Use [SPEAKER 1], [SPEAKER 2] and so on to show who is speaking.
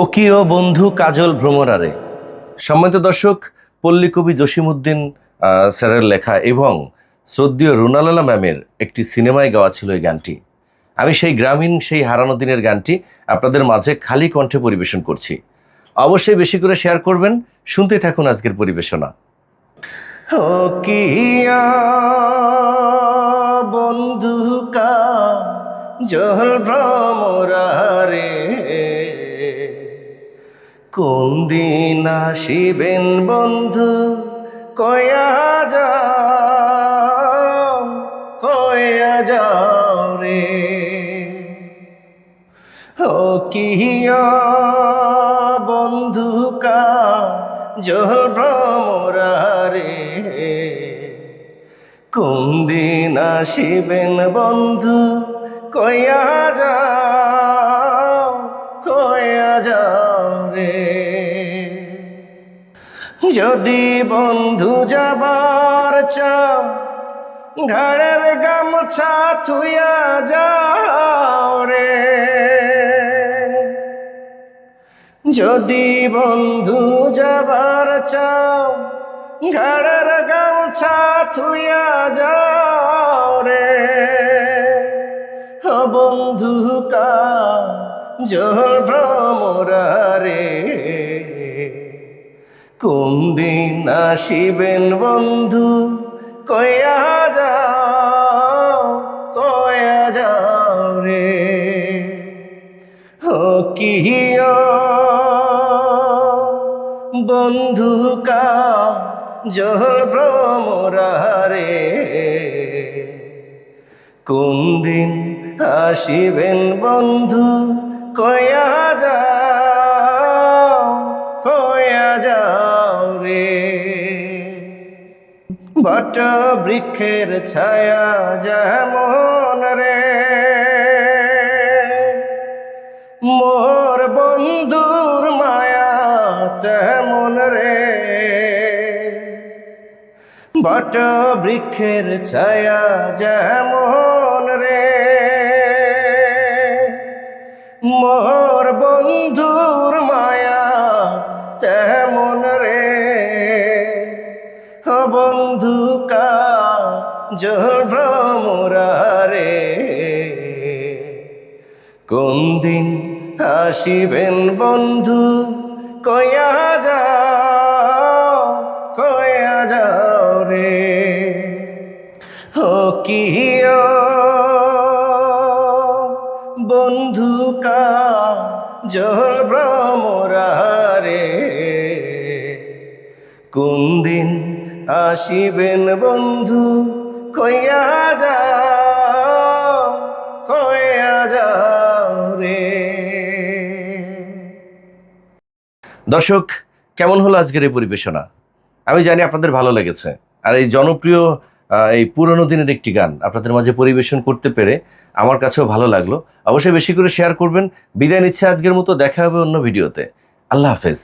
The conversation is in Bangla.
[SPEAKER 1] ও কি ও বন্ধু কাজল ভ্রমরারে। সম্মানিত দর্শক পল্লী কবি জসিমউদ্দিন আহ, স্যারের লেখা এবং শ্রদ্ধীয় রুনালালা ম্যামের একটি সিনেমায় গাওয়া ছিল এই গানটি। আমি সেই গ্রামীণ সেই হারানো দিনের গানটি আপনাদের মাঝে খালি কণ্ঠে পরিবেশন করছি। অবশ্যই বেশি করে শেয়ার করবেন শুনতে থাকুন আজকের পরিবেশনা। ও কিয়া বন্ধু কা জল ভ্রমরারে। কোন দিন আসিবেন বন্ধু? কয়া যাও কয়া যাও রে। ও কিয়া বন্ধু কা জল ভ্রমরারে কোন দিন আসিবেন বন্ধু? কয়া যাও। কয়া যাও রে যদি বন্ধু যাবার চাও ঘরের গামছা থুয়া যাও রে। যদি বন্ধু যাবার চাও ঘরের গামছা থুয়া যাও রে। বন্ধু কা জল ভ্রমরারে, কোন দিন আসিবেন বন্ধু? কয়া যাও কয়া যাও রে। ও কিয়া বন্ধু কা জল ভ্রমরারে, কোন দিন আসিবেন বন্ধু? কয়া যাও কয়া যাও রে। বট বৃক্ষের ছায়া যেমন রে, মোর বন্ধুর মায়া তেমন রে। বট বৃক্ষের ছায়া যেমন রে মোর বন্ধুর মায়া তেমন রে। বন্ধু কা জল ভ্রমরারে কোন দিন আসিবেন বন্ধু, কয়া যাও কয়া যাও রে। ও কিয়া জল ভ্রমরারে কোন দিন আসিবেন বন্ধু কয়া যাও কয়া যাও রে। দর্শক, কেমন হলো আজকের এই পরিবেশনা? আমি জানি আপনাদের ভালো লেগেছে। আর এই জনপ্রিয় এই পুরনো দিনের একটি গান আপনাদের মাঝে পরিবেশন করতে পেরে আমার কাছেও ভালো লাগল। অবশ্যই বেশি করে শেয়ার করবেন। বিদায় নিচ্ছে আজকের মতো। দেখা হবে অন্য ভিডিওতে। আল্লাহ হাফেজ।